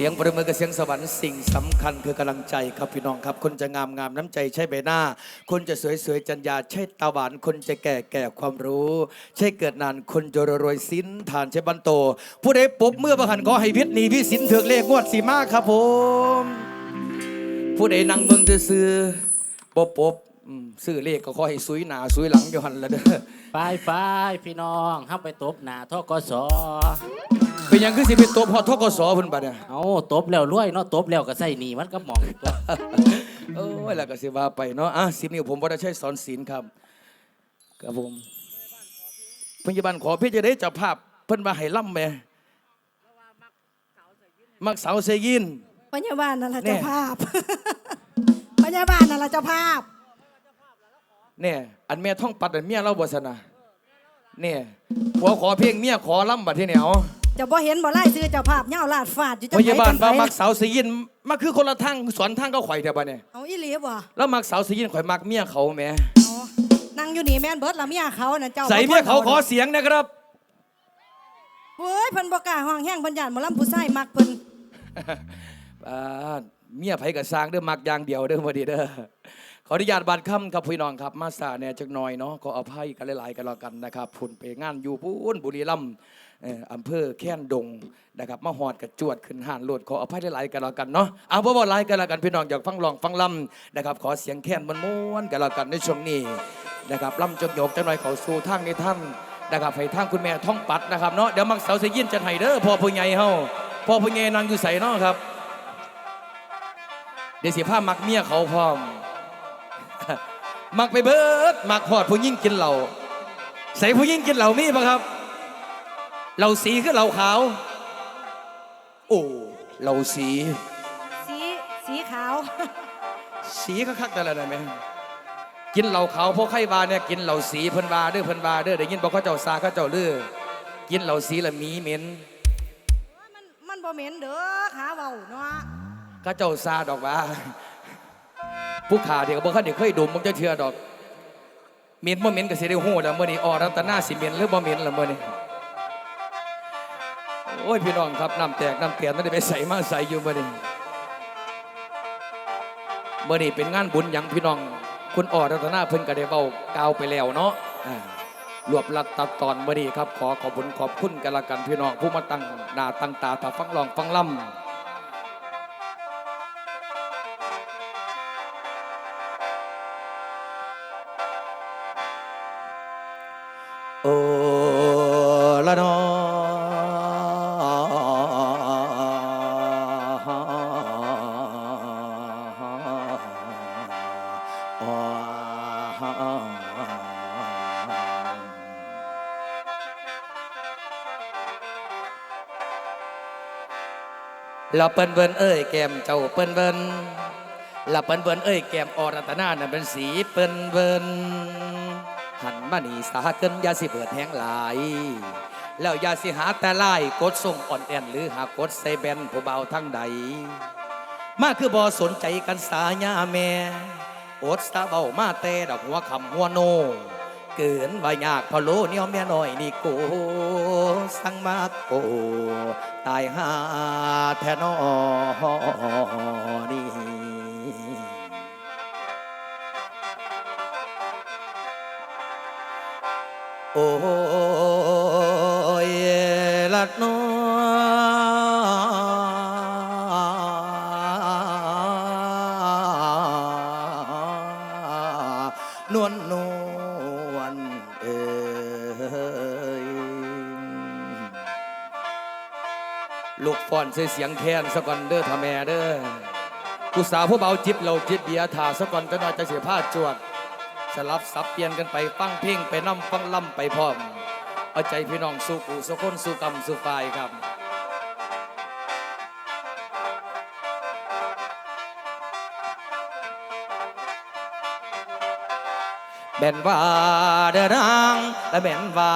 สียงประมือกับเสียงสวรรค์สิ่งสำคัญคือกำลังใจครับพี่น้องครับ คนจะงามงามน้ำใจใช่ใบหน้า คนจะสวยสวยจัญญาใช่ตาหวานคนจะแก่แก่ความรู้ ใช่เกิดนานคนจะรวยรวยสินฐานใช่บันโต ผู้ใดปบเมื่อประหันขอให้พิษหนีพี่สินเถือกเลขงวดสีมากครับผม ผู้ใดนั่งเมืองซื้อปบปบซื้อเลขก็ขอให้สวยหนาสวยหลังอยู่หันละเด้อไปไปพี่น้องห้าไปตบหนาทอกส เป็นหยังคือสิเป็นตัวพอทกสเพิ่นบัดเนี่ยเอาตบแล้วรวยเนาะตบแล้วก็ใส่หนีมันก็หมองตัวโอ้ยแล้วก็สิว่าไปเนาะอะสิบนิ้วผมบ่ได้ใช้สอนศีลครับครับผมพยาบาลขอพี่จะได้เจับภาพเพิ่นว่าให้ล่ำแหม่มักสาวเซยิน พยาบาลนั่นแหละแน่ เจ้าภาพ พยาบาลนั่นแหละเจ้าภาพ เนี่ยอันเมียท่องปัดอันเมียเล่าบทสนะเนี่ยผัวขอเพลงเมียขอล่ำบัดที่เหนียวเจะบ่เห็นบ่ไล่ซื้อเจ้าภาพเหย้าลาดฟาดอยู่จังพยาบาลจังว่าไผมักสาวเซยินมาคือคนละทางสอนทางก็ข่อยแต่บัดเนี่ยเอาอีหลีบ่แล้วมักสาวเซยินข่อยมักเมียเขาแหมเอานั่งอยู่นี่แม่นเบิดละเมียเขาน่ะเจ้าใส่เมียเขาขอเสียงนะครับเฮ้ยเพิ่นบ่กล้าห้องแห้งเพิ่นย่านหมอลำผู้ชายมักเพิ่นอ่าเมียไผกับสร้างเด้อมักอย่างเดียวเด้อพอดีเด้อ ขออนุญาตบานค่ำครับพี่น้องครับ มาสาแหน่จักหน่อยเนาะขออภัยกันหลายๆกันแล้วกันนะครับพุ่นไปงานอยู่ปุ้นบุรีรัมย์อำเภอแค่นดงนะครับมาหอดกับจวดขึ้นห่านโลดขออภัยหลายๆกันแล้วกันเนาะเอาบ่บ่หลายกันแล้วกันพี่น้องอยากฟังลองฟังลำนะครับ ขอเสียงแค้นมันม้วนกันแล้วกันในช่วงนี้นะครับลำจนโยกจังหน่อยเขาสู่ทางในท่านนะครับให้ทางคุณแม่ท่องปัดนะครับเนาะเดี๋ยวมักเสาเสยยินจะให้เด้อพ่อผู้ใหญ่เฮาพ่อผู้ใหญ่นางอยู่ใส่เนาะครับเดี๋ยวเสิผ้ามักเมียเขาพร้อม มักไปเบิดมักหอดผู้ยิ่งกินเหล่าใส่ผู้ยิ่งกินเหล่ามีปะครับ เหล่าสีคือเหล่าขาว โอ้เหล่าสี สีสีขาว สีคักๆแต่ละได้ไหมกินเหล่าขาวเพราะไข้วาเนี่ยกินเหล่าสีเพิ่นวาเด้อเพิ่นวาเด้อได้ยินบอกเขาเจ้าซาเขาเจ้าเลือกินเหล่าสีละมีเหม็นมันมันบ่เหม็นเด้อขาเว้าเนาะเขาเจ้าซาดอกว่า ผู้ขาเดี๋ยวบอกเขาเดี๋ยวเคยดมมึงจะเชื่อดอกเหม็นบ่เหม็นก็สิได้ฮู้แล้วเมื้อนี้ออรัตนาสิเหม็นหรือบ่เหม็นล่ะมื้อนี้โอ้ยพี่น้องครับน้ำแตกน้ำเตียนนั่นได้ไปใส่มาใส่อยู่เมื้อนี้มื้อนี้เป็นงานบุญหยังพี่น้อง คุณออรัตนาเพิ่นก็ได้เว้ากาวไปแล้วเนาะรวบลัดตัดตอนเมื้อนี้ครับ ขอขอบคุณขอบคุณกันละกันพี่น้องผู้มาตั้งหน้าตั้งตาถ้าฟังลองฟังล่ำ ละเปิ้นเบิ้นเอ้ยแก้มเจ้าเปิ้นเบิ้นละเปิ้นเบิ้นเอ้ยแก้มอรัตนาน่ะเป็นสีเปิ้นเบิ้นหันมาหนีสาเกินยาสิเปิดแห้งหลาย แล้วยาสิหาแต่ไล่กดส่งอ่อนแอนหรือหากดใส่แบนผู้เบาทั้งใด มาคือบอสนใจกันสาญาแม่อดสาเบามาแต่ดอกหัวคำหัวโน เกินว่ายากพะโลเนี่ยแม่น้อยนี่กูสั่งมาโกตายหาแทนอนี่โอ้ยละนอ ลูกฟอนใส่เสียงแคนสะก่อนเด้อทาแม่เด้อผู้สาวผู้เบาจิบเราจิบเบียร์ถาสะก่อนจะน่อยจะเสียผ้าจวดสลับสับเปลี่ยนกันไปฟังเพลงไปน้ำฟังล่ำไปพร้อม เอาใจพี่น้องสู่กูสุคนสู่กรรมสู่ฝ่ายครับ แม่นว่าเด้อนางและแม่นว่า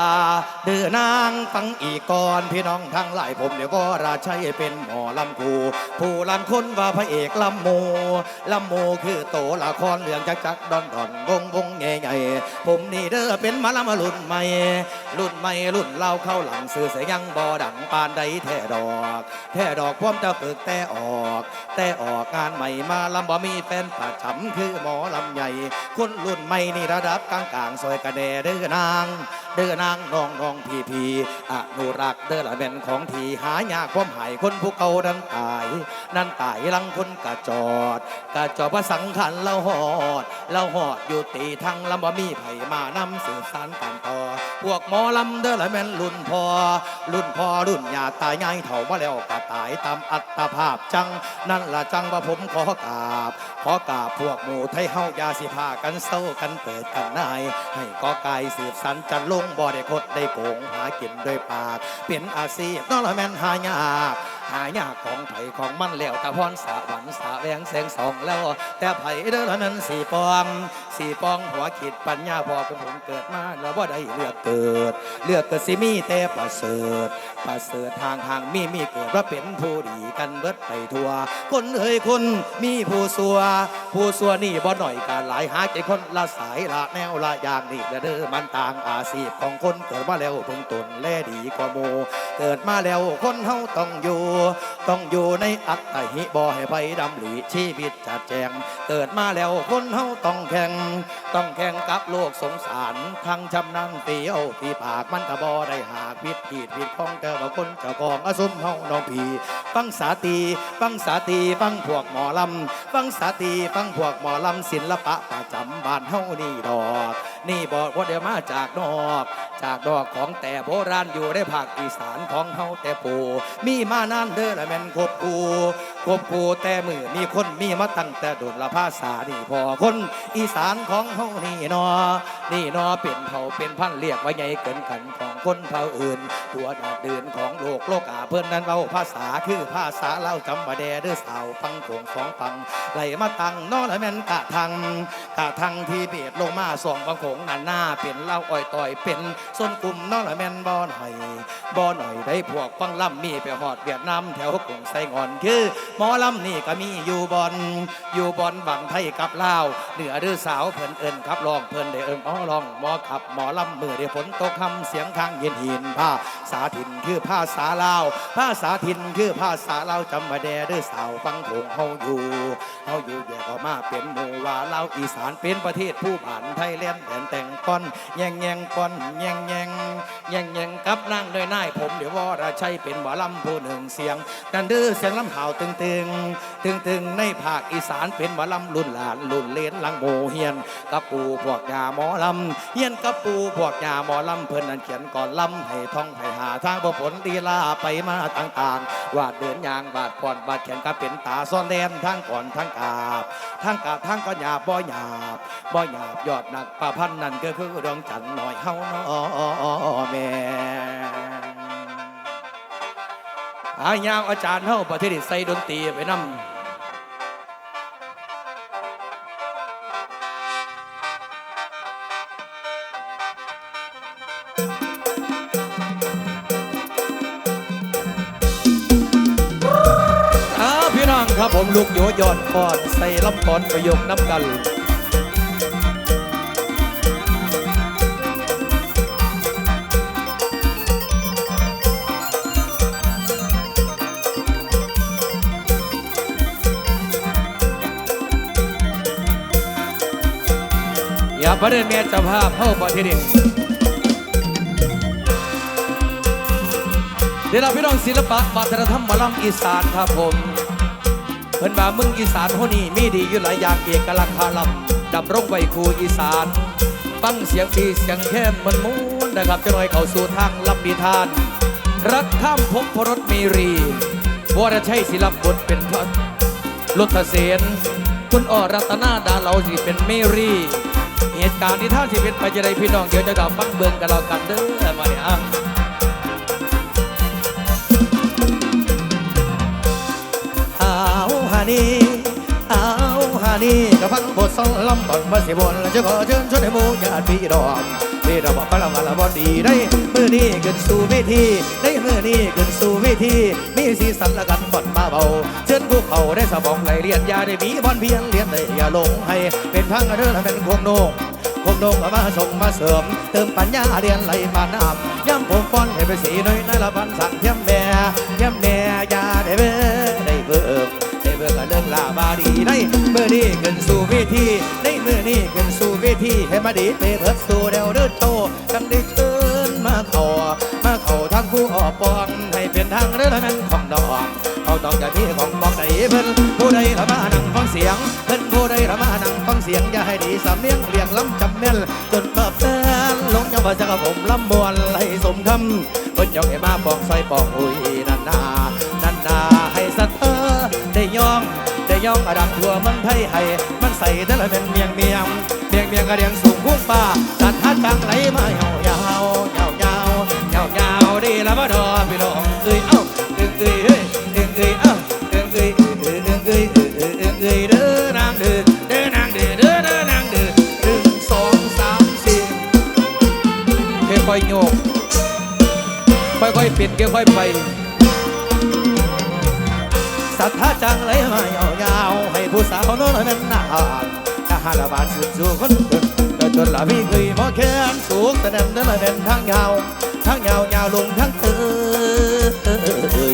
เด้อนางฟังอีกก่อนพี่น้องทั้งหลายผมเดี๋ยวก็ราชัยเป็นหมอลำกูผู้ลันคนว่าพระเอกลำโมลำโมคือโตละครเรื่องจักจักดอนดอนวงวงใหญ่ใหญ่ผมนี่เด้อเป็นหมาลำรุ่นใหม่รุ่นใหม่รุ่นเล่าเข้าหลังซื้อเสียยังบ่ดังปานใดแท่ดอกแท่ดอกพร้อมจะฝึกแต่ออก แต่ออกงานใหม่มาลำบ่มีแฟนประจำคือหมอลำใหญ่ คนรุ่นใหม่นี่ระดับกลางกลางๆซอยกระแดเด้อนางเด้อนางน้องน้องพี่พี่อนุรักษ์เด้อละเป็นของที่หายากความหายคนผู้เก่านั้นตาย นั่นตายลังคนกระจอดกระจอดพระสังขันเราหอดเราหอดอยู่ตีทางลำบ่มีไผมานำสืบสานการต่อ พวกหมอลำเด้อละแม่นรุ่นพอรุ่นพอรุ่นยาตายง่ายเถ่ามาแล้วก็ตายตามอัตภาพจัง นั่นละจังว่าผมขอกราบ ขอกราบพวกหมู่ไทยเฮายาสิพากันเศร้ากันเปิดกันนายให้กอไก่สืบสันจันลงบ่ได้คดได้โกงหากินด้วยปาก เป็นอาชีพนอละแม่นหายากหายากของไผของมันแล้วแต่พรสาหวันสาแวงแสงสองแล้ว แต่ไผเด้อละนั้นสีปองสี่ปองหัวขีดปัญญาพอผมผมเกิดมาแล้วบ่ได้เลือกเกิด เลือกเกิดสิมีแต่ประเสริฐประเสริฐทางห่างมีมีเกิดว่าเป็นผู้ดีกันเบิดไปทั่ว คนเอ้ยคนมีผู้สัว ผู้สัวนี่บ่หน่อยการหลายหาใจคนละสายละแนวละอย่างนี่ละเด้อมันต่างอาชีพของคนเกิดมาแล้วพิ่งตนแลดีกว่าหมูเกิดมาแล้วคนเฮาต้องอยู่ ต้องอยู่ในอัตตหิบ่ให้ไปดำหลีชีวิตจัดแจง เกิดมาแล้วคนเฮาต้องแข่งต้องแข่งกับโลกสงสารทั้งชำนั่งเตียวตีปากมันก็บ่ได้หากผิดผิดผิดของเธอว่าคนเจ้าของอาสมเฮาน้องผีฟังสาตีฟังสาตีฟังพวกหมอลำฟังสาตีฟังพวกหมอลำศิลปะประจำบ้านเฮานี่ดอก นี่บอกว่าเดี๋ยวมาจากนอก จากดอกของแต่โบราณอยู่ในภาคอีสานของเฮาแต่ปูมีมานานเด้อละแม่นควบคูควบคูแต่มือมีคนมีมาตั้งแต่โดนละภาษานี่พอคนอีสานของเฮานี่นอนี่นอเป็นเผ่าเป็นพันเรียกว่าไงเกินกันของ คนเผ่าอื่น ตัวดาดเดินของโลกโลกอาเพื่อนนั้นเว้าภาษาคือภาษาเล่าจำบาแดเด้อสาวฟังโขงของฟังไหลมาตังนอละแม่นกะทังกะทังที่เบียดลงมาสองฟังโขงนันหน้าเป็นเล่าอ้อยต่อยเป็นส้นกลุ่มนอละแม่นบ่หน่อยบ่หน่อยได้พวกฟังล่ำมีไปหอดเวียดนามแถวกรุงไซงอนคือหมอลำนี่ก็มีอยู่บอนอยู่บอนบังไทยกับลาวเหนือเดือสาวเพิ่นเอิญครับลองเพิ่นได้เอิญอ๋อลองหมอขับหมอลำมือได้ฝนตกคำเสียงทางเย็นหินผ้าสาถิ่นคือผ้าสาลาวผ้าสาถิ่นคือผ้าสาลาวจำมาแดเดือสาวฟังโขงเฮาอยู่เฮาอยู่แยกออกมาเป็นหมู่ว่าลาวอีสานเป็นประเทศผู้ผ่านไทยแลนด์แดนแต่งก้อนแยงแยงก้อนแยงแยงแยงแยงกับนั่งโดยนายผมเดี๋ยววราชัยเป็นหมอลำผู้หนึ่งเสียงนั่นเด้อเสียงลำหาวตึงตึงตึงตึงในภาคอีสานเป็นหมอลำรุ่นหลานรุ่นเลนลังโมเฮียนกับปูพวกยาหมอลำเฮียนกับปูพวกยาหมอลำเพิ่นนั้นเขียนก่อนลำให้ท่องให้หาทางบ่ผลดีลาไปมาต่างๆวาดเดินยางบาดก่อนบาดแขนก็เป็นตาซ่อนแดนทั้งก่อนทั้งกาบทั้งกาบทั้งก็หยาบบ่หยาบบ่หยาบยอดหนักประพันนั่นก็คือดวงจันทร์หน่อยเฮาเนาะแม่อายาวอาจารย์เฮาประเทศใส่ดนตรีไปนำ ครับผมลูกโยยอดก่อนใส่ลำกอนประโยคน้ำกันอย่าประเด็นเมียจ้าภาเข้าประเทศนี้เดี๋ยวเราพี่น้องศิลปะวัฒนธรรมมอลำอีสานครับผม พิ่นบ่ามึงอีสานโหนี่มีดีอยู่หลายอย่างเอกลักษณ์คาลำดำรงไว้ครูอีสานฟังเสียงปีเสียงแค้มมันมูนนะครับจะหน่อยเข้าสู่ทางลำดีทาน รักข้ามภพพรสมีรีวรชัยศิลปบทเป็นพระลุทเสนคุณอรัตนาดาเราสิเป็นเมรีเหตุการณ์ที่ท่านที่เป็นไปจะได้พี่น้องเดี๋ยวจะกลับฟังเบิ่งกันเรากันเด้อมาเนี่ย เอาฮานีเอาฮานี้ก็ฟังบทสองลำก่อนมาสิบนจะขอเชิญชวนให้หมู่ญาติพี่น้องพี่เราบอกพลังวันละบอดีได้มือนี้ขึ้นสู่เวทีได้มือนี้ขึ้นสู่เวทีมีสีสันละกันบ่อนมาเบาเชิญผู้เขาได้สมองไหลเรียนยาได้มีบอลเพียงเรียนเลยอย่าลงให้เป็นทางเดินให้เป็นโคงโนงคงดงมาส่งมาเสริม เติมปัญญาเรียนไหลมานำย้ำผมฟ้อนให้ไปสีน้อยน้อยละพันสั่งเทียมแม่เทียมแม่ ได้เมื่อนี้ขึ้นสู่เวทีได้เมื่อนี้ขึ้นสู่เวทีให้มาดีไปเพิดสู่เดวเดินโตกันได้เชิญมาเข้ามาเข้าทางผู้ออกปองให้เป็นทางเรื่องนั้นของดอกเขาต้องจะที่ของบอกใดเพิ่นผู้ใดละมานั่งฟังเสียงเพิ่นผู้ใดละมานั่งฟังเสียงอย่าให้ดีสำเนียงเรียงล้ำจำแม่นจนมาแฟนลงยังว่าจะกับผมลำมวนไหลสมคำเพิ่นยองให้มาปองซอยปองอุ้ยนันนานันนาให้สัตว์เธอได้ยอง ยองระดับตัวเมืองไทยให้มันใส่แต่ละเป็นเมียงเมียงเมียงเมียงกระเดียงสูงพุ่งป่าสัดทัดจังไหลมาเหี่ยวยาวยาวยาวยาวยาวดีละบ่ดอพี่น้องเอ้ยเอ้าเอ้เอ้ยเอ้ยเอ้ยเอ้ยเอ้อ้ยเอ้ยเอ้ยเอ้ยเอ้ยเอ้ยเด้อนางเด้อเด้อนางเด้อเด้อนางเด้อหนึ่งสองสามสี่ค่อยๆโยกค่อยๆปิดค่อยๆไป ศรัทธาจังเลยมาเยาวให้ผู้สาวนอยนั้นนานถ้าหากบาดสุดสู่คนจนจนจนละพี่เคยมอแค้นสูงแต่เน้นนั้นละเน้นทางยาวทางยาวยาวลงทางเตื้อ